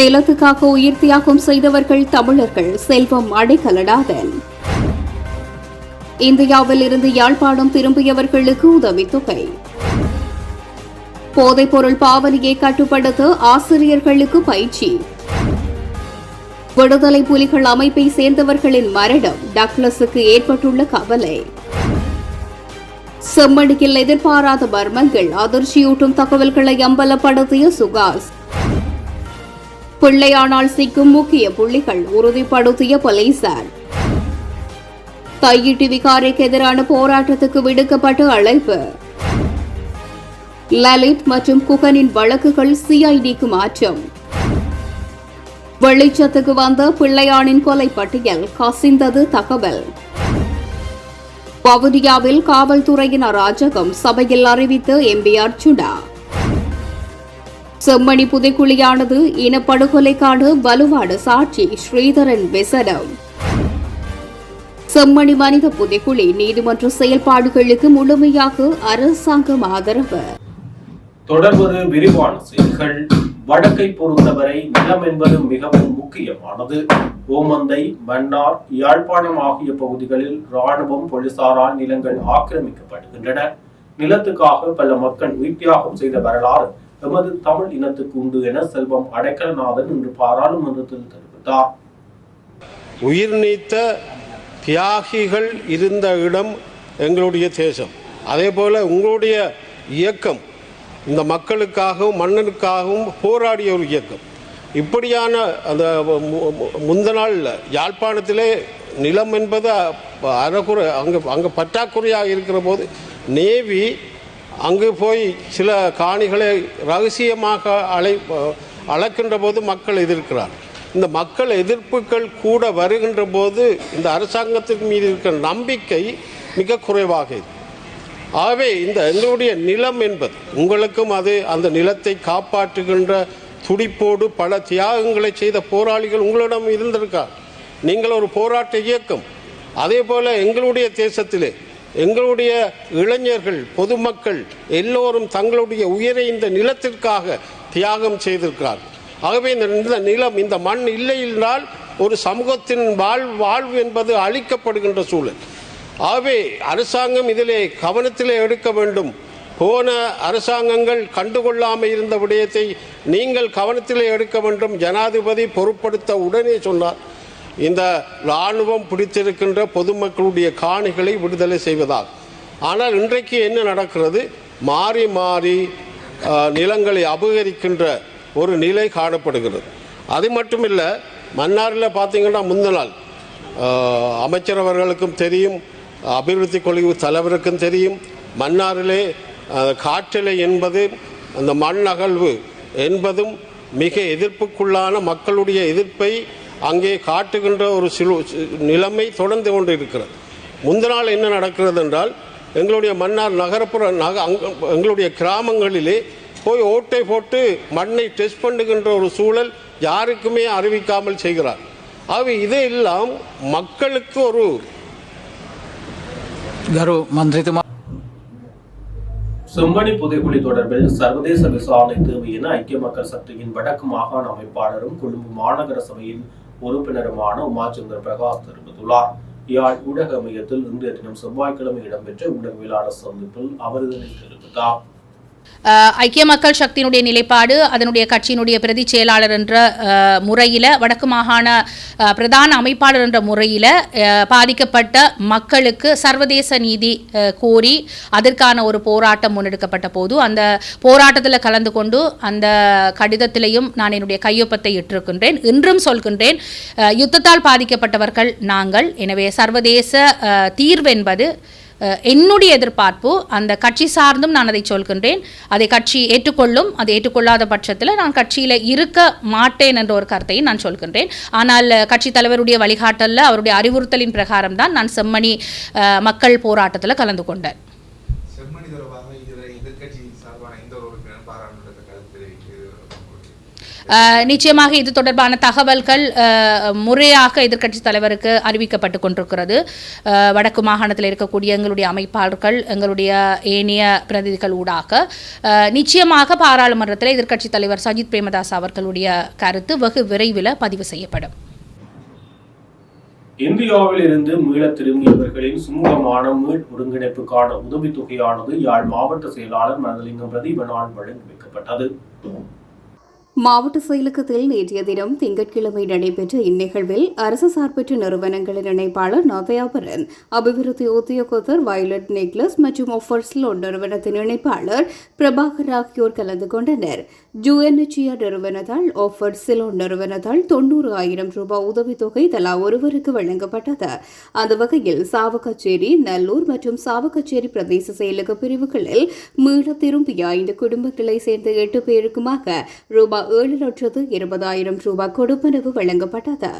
நிலத்துக்காக உயிர் தியாகம் செய்தவர்கள் தமிழர்கள் செல்வம் அடைக்கலடாதன் இந்தியாவில் இருந்து யாழ்ப்பாணம் திரும்பியவர்களுக்கு உதவித்தொகை போதைப்பொருள் பாவனையை கட்டுப்படுத்த ஆசிரியர்களுக்கு பயிற்சி. விடுதலை புலிகள் அமைப்பை சேர்ந்தவர்களின் மரணம் டக்ளஸுக்கு ஏற்பட்டுள்ள கவலை. செம்மணியில் எதிர்பாராத மர்மங்கள் அதிர்ச்சியூட்டும் தகவல்களை அம்பலப்படுத்திய சுகாஸ் பிள்ளையானால் சிக்கும் முக்கிய புள்ளிகள் உறுதிப்படுத்திய போலீசார். கையீட்டு விகாரைக்கு எதிரான போராட்டத்துக்கு விடுக்கப்பட்ட அழைப்பு. லலித் மற்றும் குகனின் வழக்குகள் சிஐடிக்கு மாற்றம். வெளிச்சத்துக்கு வந்த பிள்ளையானின் கொலை பட்டியல் கசிந்தது தகவல். வவுனியாவில் காவல்துறையின் அராஜகம் சபையில் அறிவித்த எம்பி சுடா செம்மணி புதைக்குழியானது இனப்படுகொலைக்கான வலுவான சாட்சி ஸ்ரீதரன் விசனம். செம்மணி மனித புதைக்குழி நீதிமன்ற செயல்பாடுகளுக்கு முழுமையாக அரசாங்கம் ஆதரவு. தொடர்வது விரிவான செய்திகள். வடக்கை பொறுத்தவரை நிலம் என்பது மிகவும் முக்கியமானது. ஓமந்தை மன்னார் யாழ்ப்பாணம் ஆகிய பகுதிகளில் ராணுவம் போலீசாரால் நிலங்கள் ஆக்கிரமிக்கப்படுகின்றன. நிலத்துக்காக பல மக்கள் உயிர்த்தியாகம் செய்த வரலாறு எமது தமிழ் இனத்துக்கு உண்டு என செல்வம் அடைக்கலநாதன் இன்று பாராளுமன்றத்தில் தெரிவித்தார். உயிர் நீத்த தியாகிகள் இருந்த இடம் எங்களுடைய தேசம். அதே போல் உங்களுடைய இயக்கம் இந்த மக்களுக்காகவும் மன்னனுக்காகவும் போராடிய ஒரு இயக்கம். இப்படியான அந்த முந்த நாள் யாழ்ப்பாணத்திலே நிலம் என்பது அறகுறை அங்கே அங்கே பற்றாக்குறையாக இருக்கிற போது நேவி அங்கு போய் சில காணிகளை ரகசியமாக அழை அளக்கின்ற போது மக்கள் எதிர்க்கிறார். இந்த மக்கள் எதிர்ப்புகள் கூட வருகின்ற போது இந்த அரசாங்கத்தின் மீது இருக்கிற நம்பிக்கை மிக குறைவாக இருக்கு. ஆகவே இந்த எங்களுடைய நிலம் என்பது உங்களுக்கும் அது அந்த நிலத்தை காப்பாற்றுகின்ற துடிப்போடு பல தியாகங்களை செய்த போராளிகள் உங்களிடம் இருந்திருக்கார். நீங்கள் ஒரு போராட்ட இயக்கம். அதே போல் எங்களுடைய தேசத்திலே எங்களுடைய இளைஞர்கள் பொதுமக்கள் எல்லோரும் தங்களுடைய உயிரை இந்த நிலத்திற்காக தியாகம் செய்திருக்கிறார் ஆகவே இந்த இந்த நிலம் இந்த மண் இல்லை என்றால் ஒரு சமூகத்தின் வாழ் வாழ்வு என்பது அழிக்கப்படுகின்ற சூழல். ஆகவே அரசாங்கம் இதிலே கவனத்திலே எடுக்க வேண்டும். போன அரசாங்கங்கள் கண்டுகொள்ளாமல் இருந்த விடயத்தை நீங்கள் கவனத்திலே எடுக்க வேண்டும். ஜனாதிபதி பொருட்படுத்த உடனே சொன்னார். இந்த இராணுவம் பிடித்திருக்கின்ற பொதுமக்களுடைய காணிகளை விடுதலை செய்வதால். ஆனால் இன்றைக்கு என்ன நடக்கிறது? மாறி மாறி நிலங்களை அபகரிக்கின்ற ஒரு நிலை காணப்படுகிறது. அது மட்டுமில்லை மன்னாரில் பார்த்தீங்கன்னா முந்த நாள் அமைச்சரவர்களுக்கும் அமைச்சர் அவர்களுக்கும் தெரியும் அபிவிருத்தி குழு தலைவருக்கும் தெரியும். மன்னாரிலே காற்றிலை காற்றலை என்பது அந்த மண் அகழ்வு என்பதும் மிக எதிர்ப்புக்குள்ளான மக்களுடைய எதிர்ப்பை அங்கே காட்டுகின்ற ஒரு சிலு நிலைமை தொடர்ந்து கொண்டு இருக்கிறது முந்த நாள் என்ன நடக்கிறது என்றால் எங்களுடைய மன்னார் நகரப்புற நக எங்களுடைய கிராமங்களிலே போய் ஓட்டை போட்டு மண்ணை டெஸ்ட் பண்ணுகின்ற ஒரு சூழல் யாருக்குமே அறிவிக்காமல் செய்கிறார். ஆகவே இதையெல்லாம் மக்களுக்கு ஒரு செம்மணி புதைக்குழி தொடர்பில் சர்வதேச விசாரணை தேவை என ஐக்கிய மக்கள் சக்தியின் வடக்கு மாகாண அமைப்பாளரும் கொழும்பு மாநகர சபையின் உறுப்பினருமான உமாச்சந்திர பிரகாஷ் தெரிவித்துள்ளார். யாழ் ஊடக மையத்தில் இன்றைய தினம் செவ்வாய்க்கிழமை இடம்பெற்ற ஊடகவியலாளர் சந்திப்பில் அவர் இதனை தெரிவித்தார். ஐக்கிய மக்கள் சக்தியினுடைய நிலைப்பாடு அதனுடைய கட்சியினுடைய பிரதி செயலாளர் என்ற முறையில் வடக்கு மாகாண பிரதான அமைப்பாளர் என்ற முறையில் பாதிக்கப்பட்ட மக்களுக்கு சர்வதேச நீதி கோரி அதற்கான ஒரு போராட்டம் முன்னெடுக்கப்பட்ட போது அந்த போராட்டத்தில் கலந்து கொண்டு அந்த கடிதத்திலையும் நான் என்னுடைய கையொப்பத்தை இட்டிருக்கின்றேன். இன்றும் சொல்கின்றேன் யுத்தத்தால் பாதிக்கப்பட்டவர்கள் நாங்கள். எனவே சர்வதேச தீர்வென்பது என்னுடைய எதிர்பார்ப்பு அந்த கட்சி சார்ந்தும் நான் அதை சொல்கின்றேன். அதை கட்சி ஏற்றுக்கொள்ளும் அதை ஏற்றுக்கொள்ளாத பட்சத்தில் நான் கட்சியில் இருக்க மாட்டேன் என்ற ஒரு கருத்தையும் நான் சொல்கின்றேன். ஆனால் கட்சி கட்சித் தலைவருடைய வழிகாட்டலில் அவருடைய அறிவுறுத்தலின் பிரகாரம் தான் நான் செம்மணி மக்கள் போராட்டத்தில் கலந்து கொண்டேன் செம்மணி தொடர்பாக இதுவரை எதிர்க்கட்சி சார்பான எந்த ஒரு உறுப்பினரும் பாராளுமன்றத்தில் கருத்து தெரிவிக்கிறது அஹ், நிச்சயமாக இது தொடர்பான தகவல்கள் முறையாக எதிர்க்கட்சி தலைவருக்கு அறிவிக்கப்பட்டு கொண்டிருக்கிறது. வடக்கு மாகாணத்தில் இருக்கக்கூடிய எங்களுடைய அமைப்பாளர்கள் எங்களுடைய ஏனைய பிரதிநிதிகள் ஊடாக. நிச்சயமாக பாராளுமன்றத்தில் எதிர்க்கட்சி தலைவர் சஜித் பிரேமதாஸ் அவர்களுடைய கருத்து வெகு விரைவில் பதிவு செய்யப்படும். இந்தியாவில் இருந்து மீள திரும்பியவர்களின் சுமூகமான மீள் ஒருங்கிணைப்புக்கான உதவித்தொகையானது யாழ் மாவட்ட செயலாளர் மனலிங்கம் பிரதீபனால் வழங்கி வைக்கப்பட்டது. மாவட்ட செயலகத்தில் நேற்றைய தினம் திங்கட்கிழமை நடைபெற்ற இந்நிகழ்வில் அரசு சார்பற்ற நிறுவனங்களின் இணைப்பாளர் நவயாபரன் அபிவிருத்தி உத்தியோகத்தர் வயலட் நெக்லஸ் மற்றும் ஒஃபர்ஸ்லோ நிறுவனத்தின் இணைப்பாளர் பிரபாகர் ஆகியோர் கலந்து கொண்டனர். ஜூஎன்ஹெச்ஆர் நிறுவனத்தால் ஆஃபர் சிலோ நிறுவனத்தால் தொண்ணூறு ஆயிரம் ரூபாய் உதவித்தொகை தலா ஒருவருக்கு வழங்கப்பட்டது. அந்த வகையில் சாவகச்சேரி நல்லூர் மற்றும் சாவகச்சேரி பிரதேச செயலக பிரிவுகளில் மீள திரும்பிய ஐந்து குடும்பங்களை சேர்ந்த எட்டு பேருக்குமாக ரூபாய் ஏழு லட்சத்து இருபதாயிரம் ரூபாய் கொடுப்பனவு வழங்கப்பட்டது.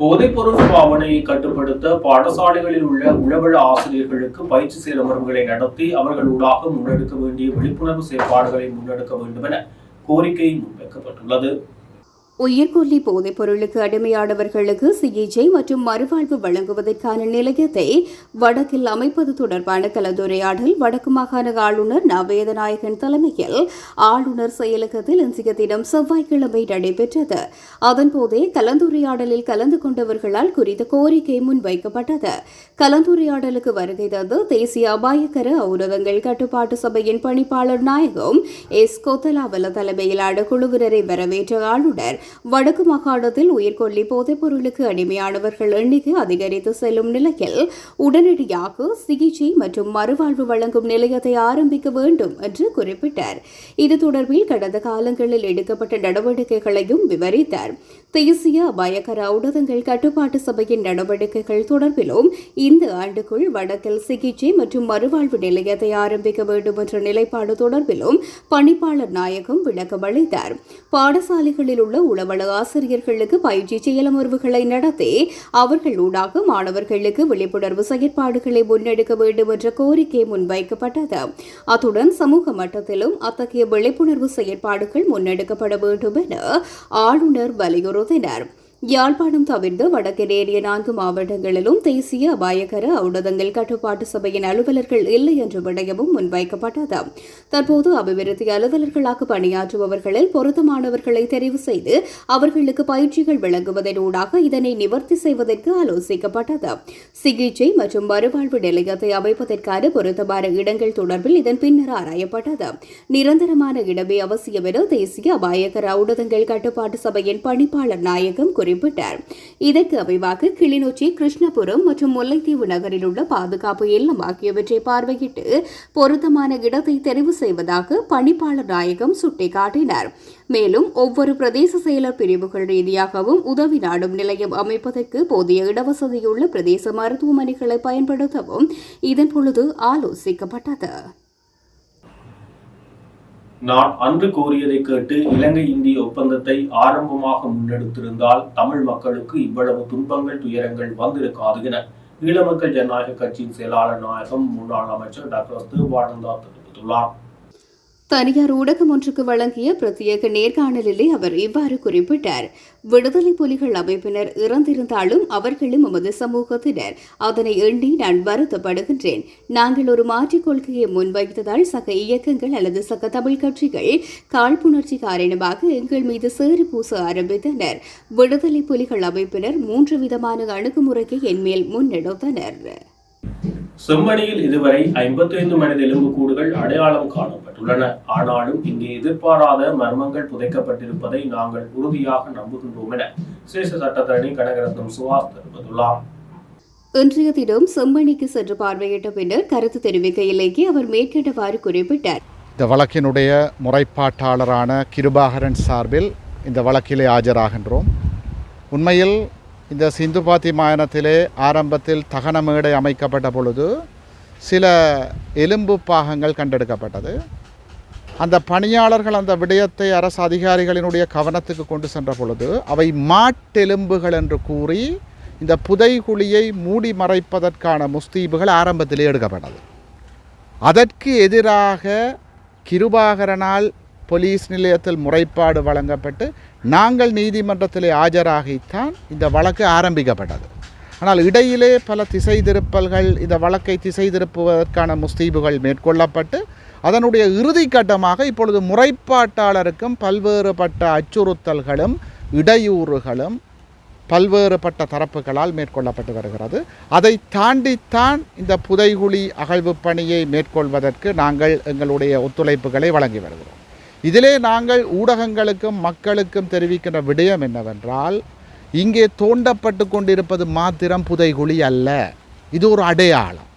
போதைப்பொருள் பாவனையை கட்டுப்படுத்த பாடசாலைகளில் உள்ள உளவள ஆசிரியர்களுக்கு பயிற்சி செயல்முறைகளை நடத்தி அவர்களூடாக முன்னெடுக்க வேண்டிய விழிப்புணர்வு செயற்பாடுகளை முன்னெடுக்க வேண்டும் என கோரிக்கை முன்வைக்கப்பட்டுள்ளது. உயிர்கொல்லி போதைப் பொருளுக்கு அடிமையானவர்களுக்கு சிகிச்சை மற்றும் மறுவாழ்வு வழங்குவதற்கான நிலையத்தை வடக்கில் அமைப்பது தொடர்பான கலந்துரையாடல் வடக்கு மாகாண ஆளுநர் நவேதநாயகன் தலைமையில் ஆளுநர் செயலகத்தில் இன்றைய தினம் செவ்வாய்க்கிழமை நடைபெற்றது. அதன்போதே கலந்துரையாடலில் கலந்து கொண்டவர்களால் குறித்த கோரிக்கை முன்வைக்கப்பட்டது. கலந்துரையாடலுக்கு வருகை தந்து தேசிய அபாயக்கர ஔரதங்கள் கட்டுப்பாட்டு சபையின் பணிப்பாளர் நாயகம் எஸ். கோத்தலாவல தலைமையிலான குழுவினரை வரவேற்ற ஆளுநர் வடக்கு மாகாணத்தில் உயிர்கொல்லி போதைப் பொருளுக்கு அடிமையானவர்கள் எண்ணிக்கை அதிகரித்து செல்லும் நிலையில் உடனடியாக சிகிச்சை மற்றும் மறுவாழ்வு வழங்கும் நிலையத்தை ஆரம்பிக்க வேண்டும் என்று குறிப்பிட்டார். இது தொடர்பில் கடந்த காலங்களில் எடுக்கப்பட்ட நடவடிக்கைகளையும் விவரித்தார். தேசிய அபாயகர ஊடகங்கள் கட்டுப்பாட்டு சபையின் நடவடிக்கைகள் தொடர்பிலும் இந்த ஆண்டுக்குள் வடக்கில் சிகிச்சை மற்றும் மறுவாழ்வு நிலையத்தை ஆரம்பிக்க வேண்டும் என்ற நிலைப்பாடு தொடர்பிலும் பணிப்பாளர் நாயகம் விளக்கம் அளித்தார். பாடசாலைகளில் உள்ள உளவள ஆசிரியர்களுக்கு பயிற்சி செயலமர்வுகளை நடத்தி அவர்கள் ஊடாக மாணவர்களுக்கு விழிப்புணர்வு செயற்பாடுகளை முன்னெடுக்க வேண்டும் என்ற கோரிக்கை முன்வைக்கப்பட்டது. அத்துடன் சமூக மட்டத்திலும் அத்தகைய விழிப்புணர்வு செயற்பாடுகள் முன்னெடுக்கப்பட வேண்டும் என ஆளுநர் proteinar. யாழ்ப்பாணம் தவிர்த்து வடக்கேறிய நான்கு மாவட்டங்களிலும் தேசிய அபாயகர ஊடகங்கள் கட்டுப்பாட்டு சபையின் அலுவலர்கள் இல்லை என்ற விடயமும் முன்வைக்கப்பட்டது. தற்போது அபிவிருத்தி அலுவலர்களாக பணியாற்றுபவர்களில் பொருத்தமானவர்களை தெரிவு செய்து அவர்களுக்கு பயிற்சிகள் வழங்குவதனூடாக இதனை நிவர்த்தி செய்வதற்கு ஆலோசிக்கப்பட்டது. சிகிச்சை மற்றும் மறுவாழ்வு நிலையத்தை அமைப்பதற்கான பொருத்தமான இடங்கள் தொடர்பில் இதன் பின்னர் ஆராயப்பட்டது. நிரந்தரமான இடமே அவசியம் என தேசிய அபாயகர ஊடகங்கள் கட்டுப்பாட்டு சபையின் பணிப்பாளர் நாயகம் குறிப்பிட்டார் இதற்கு அமைவாக கிளிநொச்சி கிருஷ்ணபுரம் மற்றும் முல்லைத்தீவு நகரில் உள்ள பாதுகாப்பு இல்லம் ஆகியவற்றை பார்வையிட்டு பொருத்தமான இடத்தை தெரிவு செய்வதாக பணிப்பாளர் நாயகம் சுட்டிக்காட்டினார். மேலும் ஒவ்வொரு பிரதேச செயலர் பிரிவுகள் ரீதியாகவும் உதவி நாடும் நிலையம் அமைப்பதற்கு போதிய இடவசதியுள்ள பிரதேச மருத்துவமனைகளை பயன்படுத்தவும் இதன் பொழுது ஆலோசிக்கப்பட்டது. நான் அன்று கூறியதை கேட்டு இலங்கை இந்திய ஒப்பந்தத்தை ஆரம்பமாக முன்னெடுத்திருந்தால் தமிழ் மக்களுக்கு இவ்வளவு துன்பங்கள் துயரங்கள் வந்திருக்காது என ஈழமக்கள் ஜனநாயக கட்சியின் செயலாளர் நாயகம் முன்னாள் அமைச்சர் டாக்டர் தேவானந்தா தெரிவித்துள்ளார். தனியார் ஊடகம் ஒன்றுக்கு வழங்கிய பிரத்யேக நேர்காணலிலே அவர் இவ்வாறு குறிப்பிட்டார். விடுதலை புலிகள் அமைப்பினர் இறந்திருந்தாலும் அவர்களும் எமது சமூகத்தினர். அதனை எண்ணி நான் வருத்தப்படுகின்றேன். நாங்கள் ஒரு மாற்றுக் கொள்கையை முன்வைத்ததால் சக இயக்கங்கள் அல்லது சக தமிழ் கட்சிகள் காழ்ப்புணர்ச்சி காரணமாக எங்கள் மீது சேறு பூச ஆரம்பித்தனர். விடுதலை புலிகள் அமைப்பினர் மூன்று விதமான அணுகுமுறையை என்மேல் முன்னெடுத்தனர். செம்மணியில் இதுவரை 55 மனித எலும்புக்கூடுகள் அடையாளம் காணப்பட்டுள்ளன. ஆனாலும் இங்கே எதிர்பாராத மர்மங்கள் புதைக்கப்பட்டிருப்பதை நாங்கள் உறுதியாக நம்புகின்றோம் என சிரேஷ்ட சட்டத்தரணி கனகரத்னம் சுவாஸ் தெரிவித்துள்ளார். இன்றைய தினம் செம்மணிக்கு சென்று பார்வையிட்ட பின்னர் கருத்து தெரிவிக்கையிலேயே அவர் மேற்கண்டவாறு குறிப்பிட்டார். இந்த வழக்கினுடைய முறைப்பாட்டாளரான கிருபாகரன் சார்பில் இந்த வழக்கிலே ஆஜராகின்றோம். உண்மையில் இந்த சிந்து பாத்தி மாயனத்திலே ஆரம்பத்தில் தகன மேடை அமைக்கப்பட்ட பொழுது சில எலும்பு பாகங்கள் கண்டெடுக்கப்பட்டது. அந்த பணியாளர்கள் அந்த விடயத்தை அரசு அதிகாரிகளினுடைய கவனத்துக்கு கொண்டு சென்ற பொழுது அவை மாட்டெலும்புகள் என்று கூறி இந்த புதைகுழியை மூடி மறைப்பதற்கான முஸ்தீபுகள் ஆரம்பத்திலே எடுக்கப்பட்டது. அதற்கு எதிராக கிருபாகரனால் போலீஸ் நிலையத்தில் முறைப்பாடு வழங்கப்பட்டு நாங்கள் நீதிமன்றத்தில் ஆஜராகித்தான் இந்த வழக்கு ஆரம்பிக்கப்பட்டது. ஆனால் இடையிலே பல திசை திருப்பல்கள் இந்த வழக்கை திசை திருப்புவதற்கான முஸ்தீபுகள் மேற்கொள்ளப்பட்டு அதனுடைய இறுதி கட்டமாக இப்பொழுது முறைப்பாட்டாளருக்கும் பல்வேறுபட்ட அச்சுறுத்தல்களும் இடையூறுகளும் பல்வேறுபட்ட தரப்புகளால் மேற்கொள்ளப்பட்டு வருகிறது. அதை தாண்டித்தான் இந்த புதைகுழி அகழ்வு பணியை மேற்கொள்வதற்கு நாங்கள் எங்களுடைய ஒத்துழைப்புகளை வழங்கி வருகிறோம். இதிலே நாங்கள் ஊடகங்களுக்கும் மக்களுக்கும் தெரிவிக்கின்ற விடயம் என்னவென்றால் இங்கே தோண்டப்பட்டு கொண்டிருப்பது மாத்திரம் புதைகுழி அல்ல இது ஒரு அடையாளம்.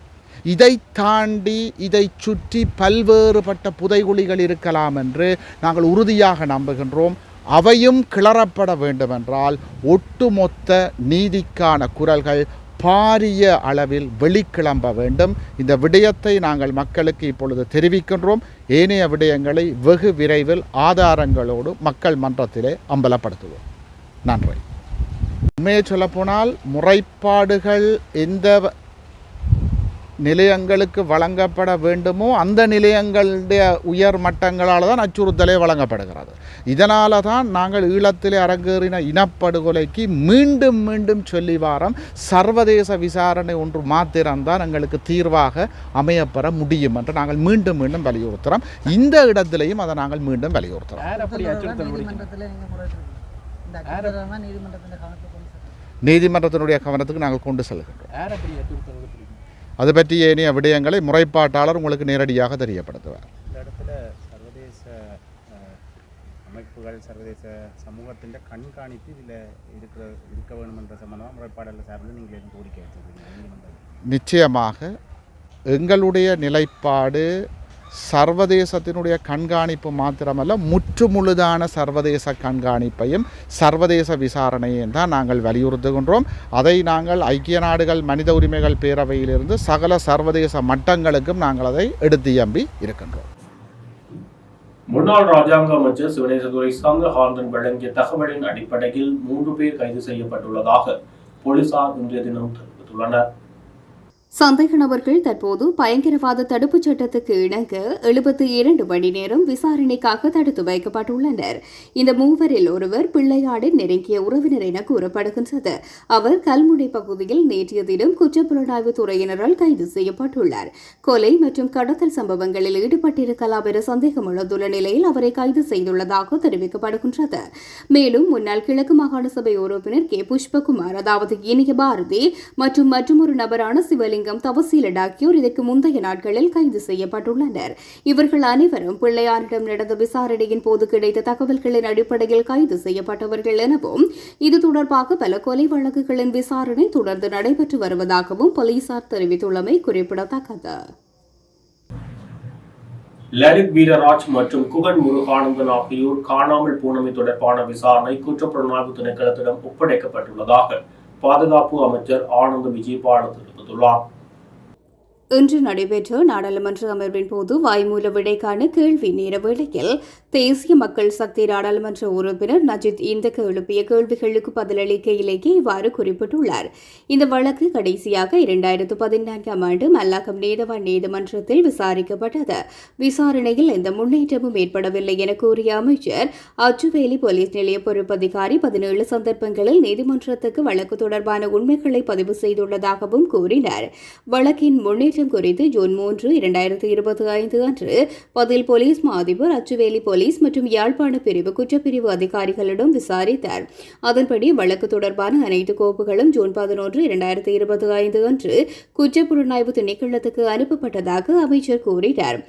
இதை தாண்டி இதை சுற்றி பல்வேறுபட்ட புதைகுழிகள் இருக்கலாம் என்று நாங்கள் உறுதியாக நம்புகின்றோம். அவையும் கிளறப்பட வேண்டுமென்றால் ஒட்டுமொத்த நீதிக்கான குரல்கள் பாரிய அளவில் வெளிக்கிளம்ப வேண்டும். இந்த விடயத்தை நாங்கள் மக்களுக்கு இப்பொழுது தெரிவிக்கின்றோம். ஏனைய விடயங்களை வெகு விரைவில் ஆதாரங்களோடு மக்கள் மன்றத்திலே அம்பலப்படுத்துவோம். நன்றி. உண்மையை சொல்லப்போனால் முறைப்பாடுகள் எந்த நிலையங்களுக்கு வழங்கப்பட வேண்டுமோ அந்த நிலையங்களுடைய உயர் மட்டங்களால் தான் அச்சுறுத்தலே வழங்கப்படுகிறது. இதனால தான் நாங்கள் ஈழத்திலே அரங்கேறின இனப்படுகொலைக்கு மீண்டும் மீண்டும் சொல்லி வாரம் சர்வதேச விசாரணை ஒன்று மாத்திரம்தான் எங்களுக்கு தீர்வாக அமையப்பெற முடியும் என்று நாங்கள் மீண்டும் மீண்டும் வலியுறுத்துகிறோம் இந்த இடத்திலையும் அதை நாங்கள் மீண்டும் வலியுறுத்துகிறோம். நீதிமன்றத்தினுடைய கவனத்துக்கு நாங்கள் கொண்டு செல்கின்றோம் அது பற்றி ஏனைய விடயங்களை முறைப்பாட்டாளர் உங்களுக்கு நேரடியாக தெரியப்படுத்துவார். இந்த இடத்துல சர்வதேச அமைப்புகள் சர்வதேச சமூகத்தின் கண்காணிப்பு இதில் இருக்கிற இருக்க வேணுமென்ற சம்பந்தமாக முறைப்பாடலில் சார்ந்து நீங்கள் எதுவும் கோரிக்கை வச்சிருக்கீங்க நிச்சயமாக எங்களுடைய நிலைப்பாடு சர்வதேசத்தினுடைய கண்காணிப்பு மாத்திரமல்ல முற்றுமுழுதான சர்வதேச கண்காணிப்பையும் சர்வதேச விசாரணையையும் தான் நாங்கள் வலியுறுத்துகின்றோம். அதை நாங்கள் ஐக்கிய நாடுகள் மனித உரிமைகள் பேரவையிலிருந்து சகல சர்வதேச மட்டங்களுக்கும் நாங்கள் அதை எடுத்தியம்பி இருக்கின்றோம். முன்னாள் ராஜாங்க அமைச்சர் சிவனேசதுரை சங்க ஹார்டன் வழங்கிய தகவலின் அடிப்படையில் மூன்று பேர் கைது செய்யப்பட்டுள்ளதாக போலீசார் இன்றைய தினம் தெரிவித்துள்ளனர். சந்தேக நபர்கள் தற்போது பயங்கரவாத தடுப்புச் சட்டத்துக்கு இணங்க எழுபத்தி இரண்டு மணி நேரம் விசாரணைக்காக தடுத்து வைக்கப்பட்டுள்ளனர். இந்த மூவரில் ஒருவர் பிள்ளையாடின் நெருங்கிய உறவினர் என கூறப்படுகின்றது. அவர் கல்முனை பகுதியில் நேற்றைய தினம் குற்றப்புலனாய்வு துறையினரால் கைது செய்யப்பட்டுள்ளார். கொலை மற்றும் கடத்தல் சம்பவங்களில் ஈடுபட்டிருக்கலாம் என சந்தேகம் எழுந்துள்ள நிலையில் அவரை கைது செய்துள்ளதாக தெரிவிக்கப்படுகின்றது. மேலும் முன்னாள் கிழக்கு மாகாண சபை உறுப்பினர் கே. புஷ்பகுமார் அதாவது இனிய பாரதி மற்றும் மற்றொரு நபரான சிவலிங்கம் தவசீலன் ஆகியோர் இதற்கு முந்தைய நாட்களில் கைது செய்யப்பட்டுள்ளனர். இவர்கள் அனைவரும் பிள்ளையாரிடம் நடந்த விசாரணையின் போது கிடைத்த தகவல்களின் அடிப்படையில் கைது செய்யப்பட்டவர்கள் எனவும் இது தொடர்பாக பல கொலை வழக்குகளின் விசாரணை தொடர்ந்து நடைபெற்று வருவதாகவும் போலீசார் தெரிவித்துள்ளமை குறிப்பிடத்தக்கது. லலித் வீரராஜ் மற்றும் குகன் முருகானந்தன் ஆகியோர் காணாமல் போனமை தொடர்பான விசாரணை குற்றப்புலனாய்வு திணைக்களத்திடம் ஒப்படைக்கப்பட்டுள்ளதாக பாதுகாப்பு அமைச்சர் ஆனந்த் விஜயபால தெரிவித்துள்ளார் இன்று நடைபெற்ற நாடாளுமன்ற அமர்வின் போது வாய்மூல விடைக்கான கேள்வி நேர வேளையில் தேசிய மக்கள் சக்தி நாடாளுமன்ற உறுப்பினர் நஜித் இந்தக்கு எழுப்பிய கேள்விகளுக்கு பதிலளிக்கையிலேயே இவ்வாறு குறிப்பிட்டுள்ளார். இந்த வழக்கு கடைசியாக இரண்டாயிரத்து பதினான்காம் ஆண்டு மல்லாக்கம் நீதவான் நீதிமன்றத்தில் விசாரிக்கப்பட்டது. விசாரணையில் எந்த முன்னேற்றமும் ஏற்படவில்லை என கூறிய அமைச்சர் அச்சுவேலி போலீஸ் நிலைய பொறுப்பதிகாரி பதினேழு சந்தர்ப்பங்களில் நீதிமன்றத்துக்கு வழக்கு தொடர்பான உண்மைகளை பதிவு செய்துள்ளதாகவும் கூறினார். வழக்கின் முன்னேற்றம் குறித்து ஜூன் மூன்று இரண்டாயிரத்தி இருபத்தி ஐந்து அன்று பதில் போலீஸ் மா அதிபர் அச்சுவேலி போலீஸ் மற்றும் யாழ்ப்பாண பிரிவு குற்றப்பிரிவு அதிகாரிகளிடம் விசாரித்தார். அதன்படி வழக்கு தொடர்பான அனைத்து கோப்புகளும் ஜூன் பதினொன்று இரண்டாயிரத்தி இருபத்தி ஐந்து அன்று குற்றப்புலனாய்வு திணைக்களத்துக்கு அனுப்பப்பட்டதாக அமைச்சர் கூறினார்.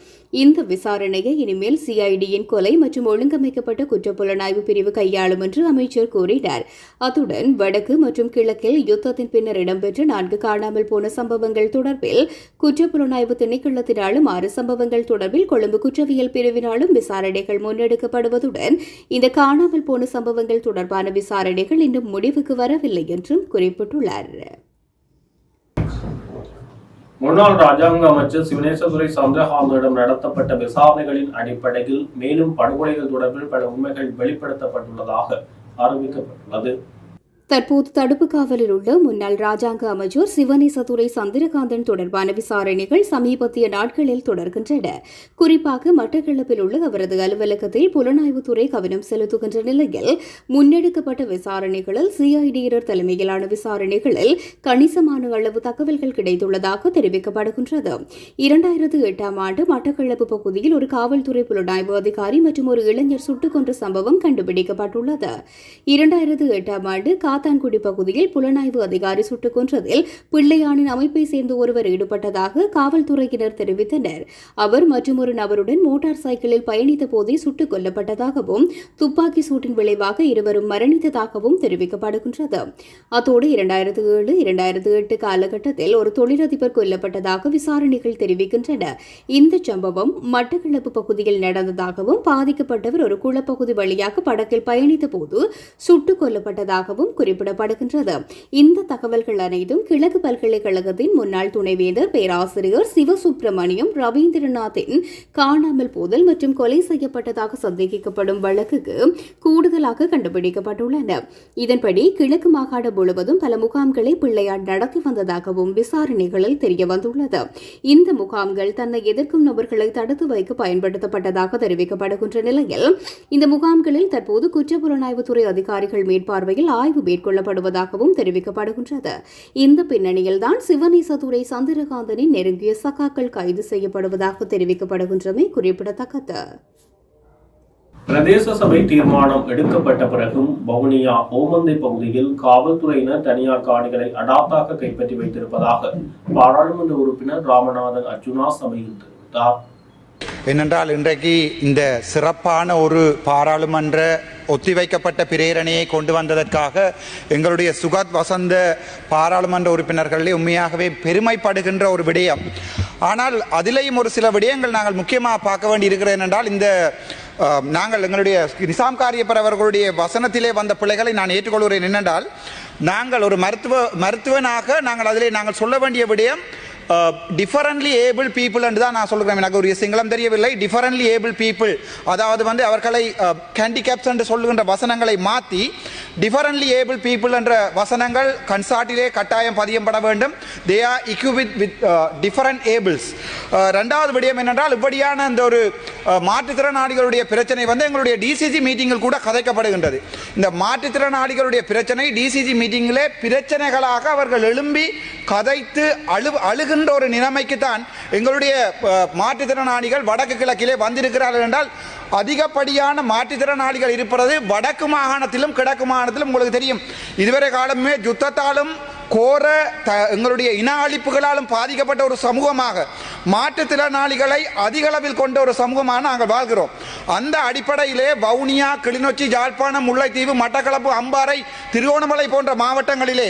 இந்த விசாரணையை இனிமேல் சிஐடியின் கொலை மற்றும் ஒழுங்கமைக்கப்பட்ட குற்றப்புலனாய்வு பிரிவு கையாளும் என்று அமைச்சர் கூறினார். அத்துடன் வடக்கு மற்றும் கிழக்கில் யுத்தத்தின் பின்னர் இடம்பெற்ற நான்கு காணாமல் போன சம்பவங்கள் தொடர்பில் குற்றப்புலனாய்வு திணைக்களத்தினாலும் ஆறு சம்பவங்கள் தொடர்பில் கொழும்பு குற்றவியல் பிரிவினாலும் விசாரணைகள் முன்னெடுக்கப்படுவதுடன் இந்த காணாமல் போன சம்பவங்கள் தொடர்பான விசாரணைகள் இன்னும் முடிவுக்கு வரவில்லை என்றும் குறிப்பிட்டுள்ளார். முன்னாள் ராஜாங்க அமைச்சர் சிவனேசதுரை சந்திரகாந்தரிடம் நடத்தப்பட்ட விசாரணைகளின் அடிப்படையில் மேலும் படுகொலைகள் தொடர்பில் பல உண்மைகள் வெளிப்படுத்தப்பட்டுள்ளதாக அறிவிக்கப்பட்டுள்ளது. தற்போது தடுப்பு காவலில் உள்ள முன்னாள் ராஜாங்க அமைச்சர் சிவனேசதுரை சந்திரகாந்தன் தொடர்பான விசாரணைகள் சமீபத்திய நாட்களில் தொடர்கின்றன. குறிப்பாக மட்டக்களப்பில் உள்ள அவரது அலுவலகத்தில் புலனாய்வுத்துறை கவனம் செலுத்துகின்ற நிலையில் முன்னெடுக்கப்பட்ட விசாரணைகளில் சிஐடியினர் தலைமையிலான விசாரணைகளில் கணிசமான அளவு தகவல்கள் கிடைத்துள்ளதாக தெரிவிக்கப்படுகின்றது. இரண்டாயிரத்து எட்டாம் ஆண்டு மட்டக்களப்பு பகுதியில் ஒரு காவல்துறை புலனாய்வு அதிகாரி மற்றும் ஒரு இளைஞர் சுட்டுக் கொன்ற சம்பவம் கண்டுபிடிக்கப்பட்டுள்ளது. இரண்டாயிரத்து எட்டாம் ஆண்டு காத்தான்குடி பகுதியில் புலனாய்வு அதிகாரி சுட்டுக் கொன்றதில் பிள்ளையானின் அமைப்பை சேர்ந்த ஒருவர் ஈடுபட்டதாக காவல்துறையினர் தெரிவித்தனர். அவர் மற்றும் ஒரு நபருடன் மோட்டார் சைக்கிளில் பயணித்த போதே சுட்டுக் கொல்லப்பட்டதாகவும் துப்பாக்கி சூட்டின் விளைவாக இருவரும் மரணித்ததாகவும் தெரிவிக்கப்படுகின்றது. அத்தோடு இரண்டாயிரத்து ஏழு இரண்டாயிரத்து எட்டு காலகட்டத்தில் ஒரு தொழிலதிபர் கொல்லப்பட்டதாக விசாரணைகள் தெரிவிக்கின்றன. இந்த சம்பவம் மட்டக்களப்பு பகுதியில் நடந்ததாகவும் பாதிக்கப்பட்டவர் ஒரு குளப்பகுதி வழியாக படகில் பயணித்த போது சுட்டுக் கொல்லப்பட்டதாகவும் குறிப்பிடப்படுகின்றது. இந்த தகவல்கள் அனைத்தும் கிழக்கு பல்கலைக்கழகத்தின் முன்னாள் துணைவேந்தர் பேராசிரியர் சிவசுப்பிரமணியம் ரவீந்திரநாத்தின் காணாமல் போதல் மற்றும் கொலை செய்யப்பட்டதாக சந்தேகிக்கப்படும் வழக்குக்கு கூடுதலாக கண்டுபிடிக்கப்பட்டுள்ளன. இதன்படி கிழக்கு மாகாணம் முழுவதும் பல முகாம்களை பிள்ளையார் நடத்தி வந்ததாகவும் விசாரணைகளில் தெரியவந்துள்ளது. இந்த முகாம்கள் தன்னை எதிர்க்கும் நபர்களை தடுத்து வைக்க பயன்படுத்தப்பட்டதாக தெரிவிக்கப்படுகின்ற நிலையில் இந்த முகாம்களில் தற்போது குற்றப்புலனாய்வுத்துறை அதிகாரிகள் மேற்பார்வையில் ஆய்வு மேற்கொள்ளப்படுவதாகவும் தெரிவிக்கப்படுகின்றது. இந்த பின்னணியில்தான் சிவநேசதுரை சந்திரகாந்தனின் நெருங்கிய சகாக்கள் கைது செய்யப்படுவதாக தெரிவிக்கப்படுகின்றமை குறிப்பிடத்தக்கது. பிரதேச சபை தீர்மானம் எடுக்கப்பட்ட பிறகும் வவுனியா ஓமந்தை பகுதியில் காவல்துறையினர் தனியார் காணிகளை அடாத்தாக கைப்பற்றி வைத்திருப்பதாக பாராளுமன்ற உறுப்பினர் ராமநாதன் அர்ஜுனா சபையில் தெரிவித்தார். ஏனென்றால் இன்றைக்கு இந்த சிறப்பான ஒரு பாராளுமன்ற ஒத்திவைக்கப்பட்ட பிரேரணையை கொண்டு வந்ததற்காக எங்களுடைய சுகத் வசந்த பாராளுமன்ற உறுப்பினர்களே உண்மையாகவே பெருமைப்படுகின்ற ஒரு விடயம். ஆனால் அதிலேயும் ஒரு சில விடயங்கள் நாங்கள் முக்கியமாக பார்க்க வேண்டி இருக்கிறேன் என்றால் இந்த நாங்கள் எங்களுடைய நிசாம் காரியப்பர் அவர்களுடைய வசனத்திலே வந்த பிள்ளைகளை நான் ஏற்றுக்கொள்கிறேன் என்னென்றால் நாங்கள் ஒரு மருத்துவ மருத்துவனாக நாங்கள் அதிலே நாங்கள் சொல்ல வேண்டிய விடயம் டிஃபரன்ட்லி ஏபிள் பீப்புள் என்று தான் நான் சொல்கிறேன் எனக்கு ஒரு சிங்களம் தெரியவில்லை. டிஃபரன்ட்லி ஏபிள் பீப்புள் அதாவது வந்து அவர்களை uh, ஹேண்டிகேப்ஸ் என்று சொல்லுகின்ற வசனங்களை மாற்றி டிஃபரன்ட்லி ஏபிள் பீப்புள் என்ற வசனங்கள் கன்சாட்டிலே கட்டாயம் பதியப்பட வேண்டும். They are equipped with different ables ரெண்டாவது விடயம் என்னென்றால் இப்படியான இந்த ஒரு uh, மாற்றுத்திறனாளிகளுடைய பிரச்சனை வந்து எங்களுடைய டிசிசி மீட்டிங்கில் கூட கதைக்கப்படுகின்றது. இந்த மாற்றுத்திறனாளிகளுடைய பிரச்சனை டிசிசி மீட்டிங்கிலே பிரச்சனைகளாக அவர்கள் எழும்பி கதைத்து அழு அழுகின்ற ஒரு நிலைமைக்கு தான் எங்களுடைய மாற்றுத்திறனாளிகள் வடக்கு கிழக்கிலே வந்திருக்கிறார்கள் என்றால் அதிகப்படியான மாற்றுத்திறனாளிகள் இருப்பது வடக்கு மாகாணத்திலும் கிழக்கு மாகாணத்திலும் உங்களுக்கு தெரியும். இதுவரை காலமே யுத்தத்தாலும் கோர த எங்களுடைய இன அழிப்புகளாலும் பாதிக்கப்பட்ட ஒரு சமூகமாக மாற்றுத்திறனாளிகளை அதிக அளவில் கொண்ட ஒரு சமூகமாக நாங்கள் வாழ்கிறோம். அந்த அடிப்படையிலே வவுனியா கிளிநொச்சி ஜாழ்ப்பாணம் முல்லைத்தீவு மட்டக்களப்பு அம்பாறை திருவோணமலை போன்ற மாவட்டங்களிலே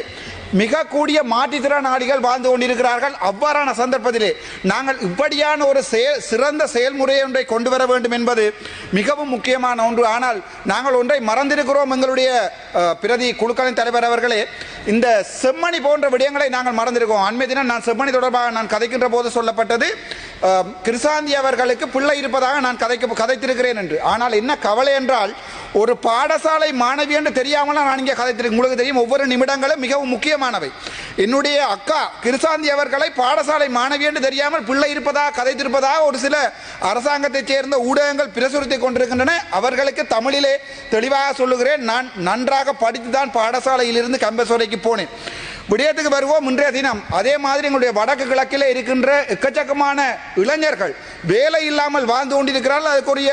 மிக கூடிய மாற்றுத்திறனாளிகள் வாழ்ந்து கொண்டிருக்கிறார்கள். அவ்வாறான சந்தர்ப்பத்திலே நாங்கள் இப்படியான ஒரு செயல் சிறந்த செயல்முறை ஒன்றை கொண்டு வர வேண்டும் என்பது மிகவும் முக்கியமான ஒன்று. ஆனால் நாங்கள் ஒன்றை மறந்திருக்கிறோம் எங்களுடைய பிரதி குழுக்களின் தலைவர் அவர்களே. இந்த செம்மணி போன்ற விடயங்களை நாங்கள் மறந்திருக்கோம். அண்மை தினம் நான் செம்மணி தொடர்பாக நான் கதைக்கின்ற போது சொல்லப்பட்டது கிருசாந்தி அவர்களுக்கு பிள்ளை இருப்பதாக நான் கதைக்க கதைத்திருக்கிறேன் என்று. ஆனால் என்ன கவலை என்றால் ஒரு பாடசாலை மாணவி என்று தெரியாமல் நான் இங்கே கதைத்திருக்கேன் உங்களுக்கு தெரியும் ஒவ்வொரு நிமிடங்களும் மிகவும் முக்கியமானவை. என்னுடைய அக்கா கிருசாந்தி அவர்களை பாடசாலை மாணவி என்று தெரியாமல் பிள்ளை இருப்பதாக கதைத்திருப்பதாக ஒரு சில அரசாங்கத்தைச் சேர்ந்த ஊடகங்கள் பிரசுரித்துக் கொண்டிருக்கின்றன. அவர்களுக்கு தமிழிலே தெளிவாக சொல்லுகிறேன் நான் நன்றாக படித்து தான் பாடசாலையிலிருந்து கம்பசோரைக்கு போனேன். விடயத்துக்கு வருவோம் இன்றைய தினம். அதே மாதிரி எங்களுடைய வடக்கு கிழக்கில் இருக்கின்ற எக்கச்சக்கமான இளைஞர்கள் வேலை இல்லாமல் வாழ்ந்து கொண்டிருக்கிறார்கள். அதுக்குரிய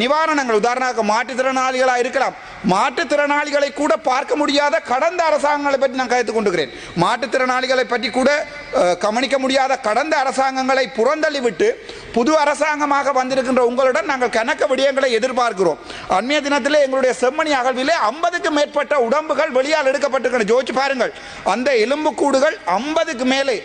நிவாரணங்கள் உதாரணமாக மாற்றுத்திறனாளிகளாக இருக்கலாம். மாற்றுத்திறனாளிகளை கூட பார்க்க முடியாத கடந்த அரசாங்கங்களை பற்றி நான் கருத்து கொண்டுகிறேன். மாற்றுத்திறனாளிகளை பற்றி கூட கவனிக்க முடியாத கடந்த அரசாங்கங்களை புறந்தள்ளிவிட்டு புது அரசாங்கமாக வந்திருக்கின்ற உங்களுடன் நாங்கள் கணக்க விடயங்களை எதிர்பார்க்கிறோம். அண்மைய தினத்திலே எங்களுடைய செம்மணி அகழ்விலே ஐம்பதுக்கு மேற்பட்ட உடம்புகள் வெளியால் எடுக்கப்பட்டிருக்கின்றன. ஜோதிச்சு பாருங்கள். அந்த எலும்புக்கூடுகள் ஐம்பதுக்கு மேலே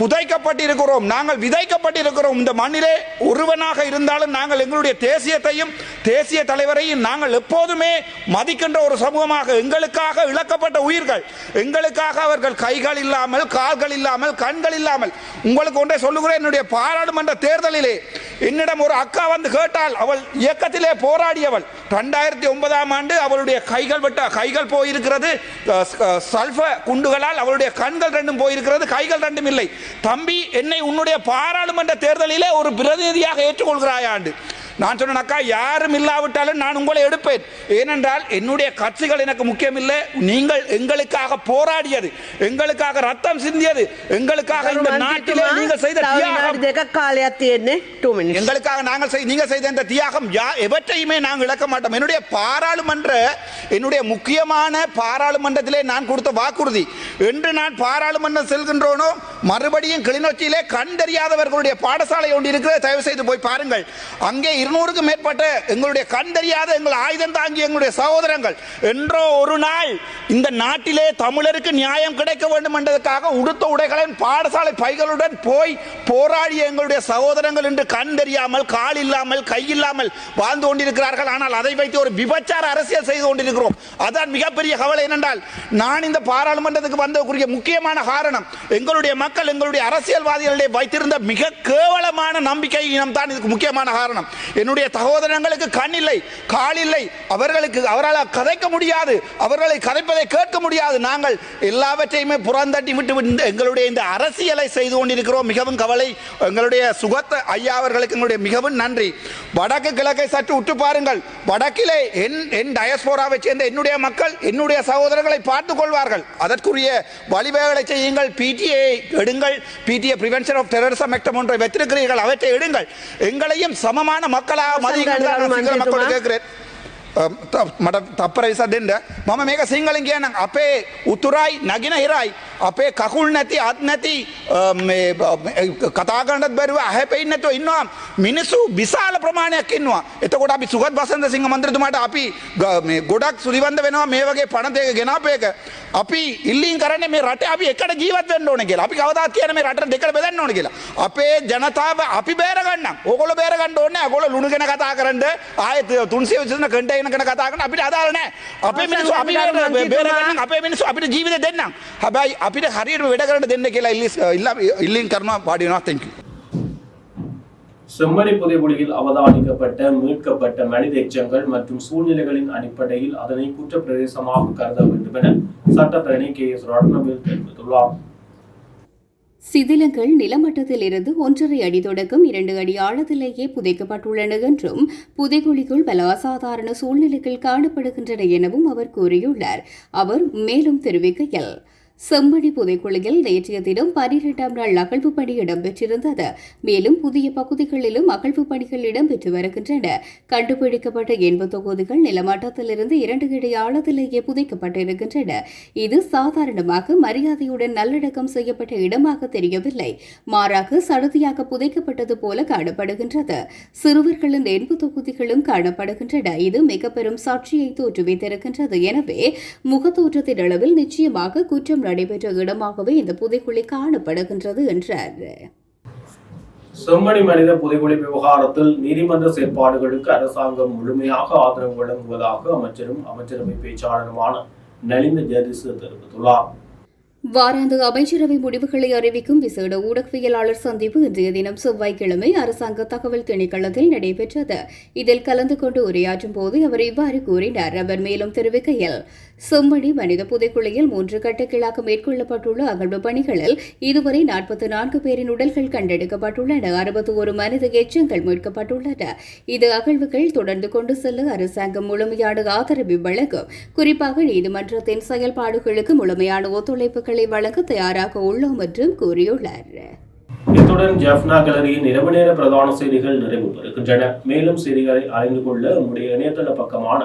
புதைக்கப்பட்டிருக்கிறோம். நாங்கள் விதைக்கப்பட்டிருக்கிறோம். இந்த மண்ணிலே ஒருவனாக இருந்தாலும் நாங்கள் எங்களுடைய தேசியத்தையும் தேசிய தலைவரையும் நாங்கள் எப்போதுமே மதிக்கின்ற ஒரு சமூகமாக எங்களுக்காக இழக்கப்பட்ட உயிர்கள் எங்களுக்காக அவர்கள் கைகள் இல்லாமல் கால்கள் இல்லாமல் கண்கள் இல்லாமல். உங்களுக்கு ஒன்றை சொல்லுகிறேன். என்னுடைய பாராளுமன்ற தேர்தலிலே என்னிடம் ஒரு அக்கா வந்து கேட்டால் அவள் இயக்கத்திலே போராடியவள். ரெண்டாயிரத்தி ஒன்பதாம் ஆண்டு அவளுடைய கைகள் விட்ட கைகள் போயிருக்கிறது. சல்ஃப குண்டுகளால் அவளுடைய கண்கள் ரெண்டும் போயிருக்கிறது கைகள் ரெண்டும் இல்லை. தம்பி என்னை உன்னுடைய பாராளுமன்ற தேர்தலிலே ஒரு பிரதிநிதியாக ஏற்றுக்கொள்கிறாயாண்டு. நான் சொன்னேனாக்கா யாரும் இல்லாவிட்டாலும் நான் உங்களை எடுப்பேன். ஏனென்றால் என்னுடைய கட்சிகள் எனக்கு முக்கியமில்லை. நீங்கள் எங்களுக்காக போராடியது எங்களுக்காக ரத்தம் சிந்தியது எங்களுக்காக இந்த நாட்டிலே நீங்கள் செய்த தியாகம். எங்களுக்காக நாங்கள் செய் நீங்கள் செய்த இந்த தியாகம் யா எவற்றையுமே நாங்கள் இழக்க மாட்டோம். என்னுடைய பாராளுமன்ற என்னுடைய முக்கியமான பாராளுமன்றத்திலே நான் கொடுத்த வாக்குறுதி என்று நான் பாராளுமன்றம் செல்கின்றோனோ மறுபடியும் கிளிநொச்சியிலே கண்டறியாதவர்களுடைய பாடசாலை ஒன்று இருக்கிறது தயவு செய்து போய் பாருங்கள். அங்கே இருநூறுக்கும் மேற்பட்ட எங்களுடைய கண் தெரியாத எங்கள் ஆயுதம் தாங்கிய எங்களுடைய சகோதரங்கள் என்றோ ஒரு நாள் இந்த நாட்டிலே தமிழருக்கு நியாயம் கிடைக்க வேண்டும் என்றதற்காக உடுத்த உடைகளின் பாடசாலை பைகளுடன் போய் போராடிய எங்களுடைய சகோதரங்கள் என்று கண் தெரியாமல் கால் இல்லாமல் கை இல்லாமல் வாழ்ந்து கொண்டிருக்கிறார்கள். ஆனால் அதை வைத்து ஒரு விபச்சார அரசியல் செய்து கொண்டிருக்கிறோம். அதான் மிகப்பெரிய கவலை என்னென்றால் நான் இந்த பாராளுமன்றத்துக்கு வந்தக்கூடிய முக்கியமான காரணம் எங்களுடைய மக்கள் எங்களுடைய அரசியல்வாதிகளிடையே வைத்திருந்த மிக கேவலமான நம்பிக்கை இனம் தான் இதுக்கு முக்கியமான காரணம். என்னுடைய சகோதரங்களுக்கு கண் இல்லை கால் இல்லை அவர்களுக்கு அவரால் கதைக்க முடியாது. அவர்களை கதைப்பதை கேட்க முடியாது. நாங்கள் எல்லாவற்றையுமே புறந்தட்டி விட்டு விட்டு எங்களுடைய இந்த அரசியலை செய்து கொண்டிருக்கிறோம். மிகவும் கவலை. எங்களுடைய சுகத்த ஐயா அவர்களுக்கு எங்களுடைய மிகவும் நன்றி. வடக்கு கிழக்கை சற்று உற்று பாருங்கள். வடக்கிலே என் என் டயஸ்போராவை சேர்ந்த என்னுடைய மக்கள் என்னுடைய சகோதரர்களை பார்த்துக் கொள்வார்கள். அதற்குரிய வழிவகைகளை செய்யுங்கள். பிடிஏ எடுங்கள். பிடிஏ பிரிவென்ஷன் ஆஃப் டெரரிசம் ஆக்டம் ஒன்றை வைத்திருக்கிறீர்கள். அவற்றை எடுங்கள். எங்களையும் சமமான மக்களா மதிய மக்கள் கேட்கிறேன். මට තප්පර විස දෙන්න මම මේක සිංහලින් කියන අපේ උතුරයි නගෙන හිරයි අපේ කකුල් නැති අත් නැති අ, මේ, අ, මේ, කතාගන්නත් බැරුව ඇහැපෙන්නතු ඉන්නවා මිනිස්සු විශාල ප්‍රමාණයක් ඉන්නවා එතකොට අපි සුගත් වසන්ද සිංහ මන්ත්‍රතුමාට අපි ග- මේ ගොඩක් සුරිවන්ද වෙනවා මේ වගේ පනතයක ගෙනාපයක අපි ඉල්ලින් කරන්නේ මේ රට අපි එකට ජීවත් වෙන්න ඕන කියලා අපි කවදාත් කියන මේ රට දෙකට බෙදන්න ඕන කියලා අපේ ජනතාව අපි බේරගන්න ඕගොල්ලෝ බේරගන්න ඕනේ ඕගොල්ලෝ ලුණු ගැන කතා කරන්න ආයෙත් 300 විසින කන්ටේනර් ගැන කතා කරන අපිට අදාළ නැහැ අපේ මිනිස්සු අපි බේරගන්න අපේ මිනිස්සු අපිට ජීවිත දෙන්නම් හැබැයි අපිට හරියට වැඩ කරන්න දෙන්න කියලා ඉල්ලි ඉල්ලා ඉල්ලින් කරනවා පාඩි වෙනවා thank you செம்மறி புதைகுழியில் அவதானிக்கப்பட்ட மீட்கப்பட்ட மனித எச்சங்கள் மற்றும் சூழ்நிலைகளின் அடிப்படையில் அதனை குற்ற பிரதேசமாக கருத வேண்டும் என சட்டத்தரணி கே எஸ் ரட்னவேல் தெரிவித்துள்ளார் சிதிலங்கள் நிலமட்டத்திலிருந்து ஒன்றரை அடி தொடக்கம் இரண்டு அடி ஆழத்திலேயே புதைக்கப்பட்டுள்ளன என்றும் புதைகுழிக்குள் பல அசாதாரண சூழ்நிலைகள் காணப்படுகின்றன எனவும் அவர் கூறியுள்ளார். அவர் மேலும் தெரிவிக்கையில் செம்மணி புதைக்குழியில் நேற்றைய தினம் பனிரெண்டாம் நாள் அகழ்வு பணி இடம்பெற்றிருந்தது. மேலும் புதிய பகுதிகளிலும் அகழ்வு பணிகள் இடம்பெற்று வருகின்றன. கண்டுபிடிக்கப்பட்ட எண்பது தொகுதிகள் நிலமட்டத்திலிருந்து இரண்டு அடி ஆழத்திலேயே புதைக்கப்பட்டிருக்கின்றன. இது சாதாரணமாக மரியாதையுடன் நல்லடக்கம் செய்யப்பட்ட இடமாக தெரியவில்லை. மாறாக சடுதியாக புதைக்கப்பட்டது போல காணப்படுகின்றது. சிறுவர்களின் எண்பு தொகுதிகளும் காணப்படுகின்றன. இது மிக பெரும் சாட்சியை தோற்றுவித்திருக்கின்றது. எனவே முகத்தோற்றத்தின் அளவில் நிச்சயமாக குற்றம் நடைபெற்ற இடமாகவே இந்த புதைக்குழி காணப்படுகின்றது என்றார். செம்மணி மனித புதைக்குழி விவகாரத்தில் நீதிமன்ற செயற்பாடுகளுக்கு அரசாங்கம் முழுமையாக ஆதரவு வழங்குவதாக அமைச்சரும் அமைச்சரவை பேச்சாளருமான நலிந்த ஜெயதிசு தெரிவித்துள்ளார். வாராந்து அமைச்சரவை முடிவுகளை அறிவிக்கும் விசேட ஊடகவியலாளர் சந்திப்பு இன்றைய தினம் செவ்வாய்க்கிழமை அரசாங்க தகவல் திணைக்களத்தில் நடைபெற்றது. இதில் கலந்து கொண்டு உரையாற்றும் போது அவர் இவ்வாறு கூறினார். அவர் மேலும் தெரிவிக்கையில் செம்மணி மனித புதைக்குழியில் மூன்று கட்ட கட்டக்கிழாக மேற்கொள்ளப்பட்டுள்ள அகழ்வு பணிகளில் இதுவரை நாற்பத்தி நான்கு பேரின் உடல்கள் கண்டெடுக்கப்பட்டுள்ளன. அறுபத்தி ஒரு மனித எச்சங்கள் மீட்கப்பட்டுள்ளன. இது அகழ்வுகள் தொடர்ந்து கொண்டு செல்ல அரசாங்கம் முழுமையான ஆதரவை வழங்கும். குறிப்பாக நீதிமன்றத்தின் செயல்பாடுகளுக்கு முழுமையான ஒத்துழைப்புகள் வழங்க தயாராக உள்ளோம் என்றும் கூறியுள்ளார். இத்துடன் ஜெஃப்னா கலரியின் இரவு நேர பிரதான செய்திகள் நிறைவு பெறுகின்றன. மேலும் செய்திகளை அறிந்து கொள்ள உங்களுடைய இணையதள பக்கமான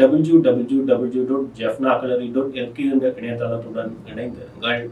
W W W dot Jaffna gallery dot LK என்ற இணையதளத்துடன் இணைந்திருங்கள்.